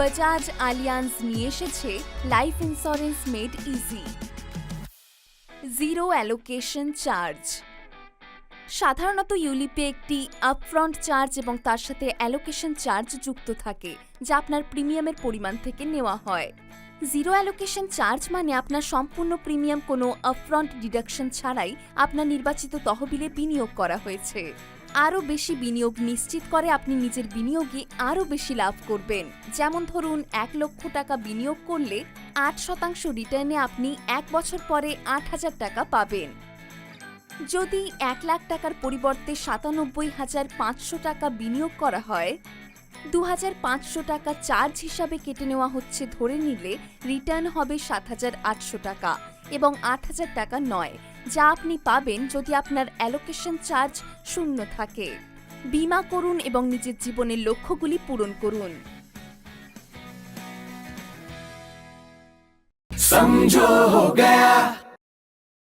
Bajaj Allianz নিয়ে এসেছে life insurance made easy zero allocation charge সাধারণত ইউলিপে একটি আপফ্রন্ট চার্জ এবং তার সাথে অ্যালোকেশন চার্জ যুক্ত থাকে, যা আপনার প্রিমিয়ামের পরিমাণ থেকে নেওয়া হয়। জিরো অ্যালোকেশন চার্জ মানে আপনার সম্পূর্ণ প্রিমিয়াম কোনো আপফ্রন্ট ডিডাকশন ছাড়াই আপনার নির্বাচিত তহবিলে বিনিয়োগ করা হয়েছে। আরও বেশি বিনিয়োগ নিশ্চিত করে আপনি নিজের বিনিয়োগে আরও বেশি লাভ করবেন। যেমন ধরুন, এক লক্ষ টাকা বিনিয়োগ করলে আট শতাংশ রিটার্নে আপনি এক বছর পরে আট হাজার টাকা পাবেন। যদি এক লাখ টাকার পরিবর্তে সাতানব্বই হাজার পাঁচশো টাকা বিনিয়োগ করা হয় দু হাজার পাঁচশো টাকা চার্জ হিসাবে কেটে নেওয়া হচ্ছে ধরে নিলে রিটার্ন হবে সাত হাজার আটশো টাকা এবং আট হাজার টাকা নয়, যা আপনি পাবেন যদি আপনার অ্যালোকেশন চার্জ শূন্য থাকে। বিমা করুন এবং নিজের জীবনের লক্ষ্যগুলি পূরণ করুন। সমঝো হো গয়া।